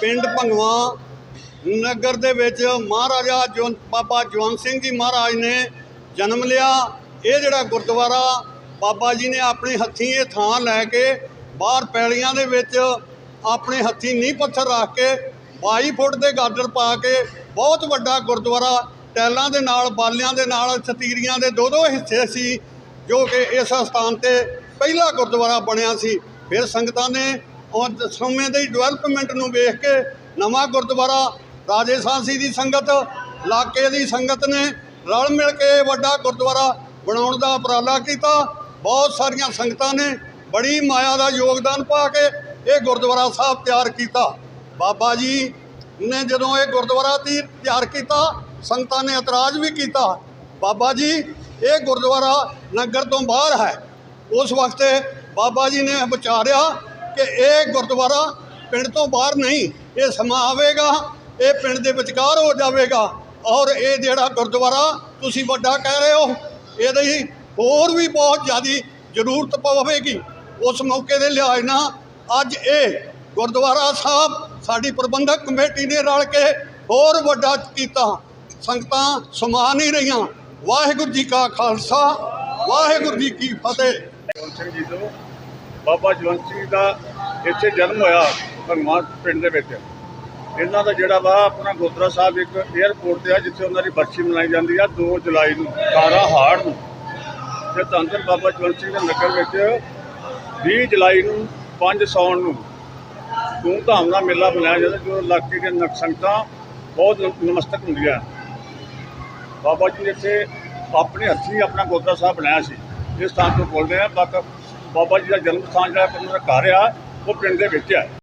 ਪਿੰਡ ਭੰਗਵਾ ਨਗਰ ਦੇ ਵਿੱਚ ਮਹਾਰਾਜਾ ਜਵੰਤ ਬਾਬਾ ਜਵੰਤ ਸਿੰਘ ਜੀ ਮਹਾਰਾਜ ਨੇ ਜਨਮ ਲਿਆ। ਇਹ ਜਿਹੜਾ ਗੁਰਦੁਆਰਾ ਬਾਬਾ ਜੀ ਨੇ ਆਪਣੇ ਹੱਥੀਂ ਇਹ ਥਾਂ ਲੈ ਕੇ ਬਾਹਰ ਪੈਲੀਆਂ ਦੇ ਵਿੱਚ ਆਪਣੇ ਹੱਥੀਂ ਨੀਂਹ ਪੱਥਰ ਰੱਖ ਕੇ 22 ਫੁੱਟ ਦੇ ਗਾਡਰ ਪਾ ਕੇ ਬਹੁਤ ਵੱਡਾ ਗੁਰਦੁਆਰਾ ਟੈਲਾਂ ਦੇ ਨਾਲ, ਬਾਲਿਆਂ ਦੇ ਨਾਲ ਛਤੀਰੀਆਂ ਦੇ ਦੋ ਦੋ ਹਿੱਸੇ ਸੀ ਜੋ ਕਿ ਇਸ ਸਥਾਨ ਤੇ ਪਹਿਲਾ ਗੁਰਦੁਆਰਾ ਬਣਿਆ ਸੀ। ਫਿਰ ਸੰਗਤਾਂ ਨੇ ਔਰ ਸਮੇਂ ਦੀ ਡਿਵੈਲਪਮੈਂਟ ਨੂੰ ਵੇਖ ਕੇ ਨਵਾਂ ਗੁਰਦੁਆਰਾ ਰਾਜੇ ਸਾਂਸੀ ਦੀ ਸੰਗਤ, ਇਲਾਕੇ ਦੀ ਸੰਗਤ ਨੇ ਰਲ ਮਿਲ ਕੇ ਵੱਡਾ ਗੁਰਦੁਆਰਾ ਬਣਾਉਣ ਦਾ ਉਪਰਾਲਾ ਕੀਤਾ। ਬਹੁਤ ਸਾਰੀਆਂ ਸੰਗਤਾਂ ਨੇ ਬੜੀ ਮਾਇਆ ਦਾ ਯੋਗਦਾਨ ਪਾ ਕੇ ਇਹ ਗੁਰਦੁਆਰਾ ਸਾਹਿਬ ਤਿਆਰ ਕੀਤਾ। ਬਾਬਾ ਜੀ ਨੇ ਜਦੋਂ ਇਹ ਗੁਰਦੁਆਰਾ ਤੀ- ਤਿਆਰ ਕੀਤਾ, ਸੰਗਤਾਂ ਨੇ ਇਤਰਾਜ਼ ਵੀ ਕੀਤਾ। ਬਾਬਾ ਜੀ, ਇਹ ਗੁਰਦੁਆਰਾ ਨਗਰ ਤੋਂ ਬਾਹਰ ਹੈ। ਉਸ ਵਕਤ ਬਾਬਾ ਜੀ ਨੇ ਵਿਚਾਰਿਆ ਕਿ ਇਹ ਗੁਰਦੁਆਰਾ ਪਿੰਡ ਤੋਂ ਬਾਹਰ ਨਹੀਂ, ਇਹ ਸਮਾਂ ਆਵੇਗਾ, ਇਹ ਪਿੰਡ ਦੇ ਵਿਚਕਾਰ ਹੋ ਜਾਵੇਗਾ। ਔਰ ਇਹ ਜਿਹੜਾ ਗੁਰਦੁਆਰਾ ਤੁਸੀਂ ਵੱਡਾ ਕਹਿ ਰਹੇ ਹੋ, ਇਹਦੀ ਹੋਰ ਵੀ ਬਹੁਤ ਜ਼ਿਆਦੀ ਜ਼ਰੂਰਤ ਪਵੇਗੀ। ਉਸ ਮੌਕੇ ਦੇ ਲਿਹਾਜ਼ ਨਾਲ ਅੱਜ ਇਹ ਗੁਰਦੁਆਰਾ ਸਾਹਿਬ ਸਾਡੀ ਪ੍ਰਬੰਧਕ ਕਮੇਟੀ ਨੇ ਰਲ ਕੇ ਹੋਰ ਵੱਡਾ ਕੀਤਾ। ਸੰਗਤਾਂ ਸਮਾ ਨਹੀਂ ਰਹੀਆਂ। ਵਾਹਿਗੁਰੂ ਜੀ ਕਾ ਖਾਲਸਾ, ਵਾਹਿਗੁਰੂ ਜੀ ਕੀ ਫਤਿਹ। ਬਾਬਾ ਜਵੰਤ ਸਿੰਘ ਦਾ ਇੱਥੇ ਜਨਮ ਹੋਇਆ ਭਗਵਾਨ ਪਿੰਡ ਦੇ ਵਿੱਚ। ਇਹਨਾਂ ਦਾ ਜਿਹੜਾ ਵਾ ਆਪਣਾ ਗੋਦਰਾ ਸਾਹਿਬ ਇੱਕ 에ਅਰਪੋਰਟ ਤੇ ਆ, ਜਿੱਥੇ ਉਹਨਾਂ ਦੀ ਬਰਸੀ ਮਨਾਈ ਜਾਂਦੀ ਆ 2 ਜੁਲਾਈ ਨੂੰ 18 ਹਾੜ ਨੂੰ। ਤੇ ਧੰਨ ਬਾਬਾ ਜਵੰਤ ਸਿੰਘ ਦੇ ਨਗਰ ਵਿੱਚ 20 ਜੁਲਾਈ ਨੂੰ 5 ਸੌਣ ਨੂੰ ਧੂਮਧਾਮ ਦਾ ਮੇਲਾ ਮਨਾਇਆ ਜਾਂਦਾ, ਜੋ ਇਲਾਕੇ ਦੇ ਨਕ ਸੰਗਤਾਂ ਬਹੁਤ ਨਮ- ਨਮਸਤਕ ਹੁੰਦੀਆਂ। ਬਾਬਾ ਜੀ ਨੇ ਇੱਥੇ ਆਪਣੇ ਹੱਥੀਂ ਆਪਣਾ ਗੋਦਰਾ ਸਾਹਿਬ ਬਣਾਇਆ ਸੀ। ਇਸ ਸਥਾਨ ਤੋਂ ਬੋਲਦੇ ਆ ਬਾਕੀ ਬਾਬਾ ਜੀ ਦਾ ਜਨਮ ਸਥਾਨ ਜਿਹੜਾ ਉਹਨਾਂ ਦਾ ਘਰ ਆ ਉਹ ਪਿੰਡ ਦੇ ਵਿੱਚ ਹੈ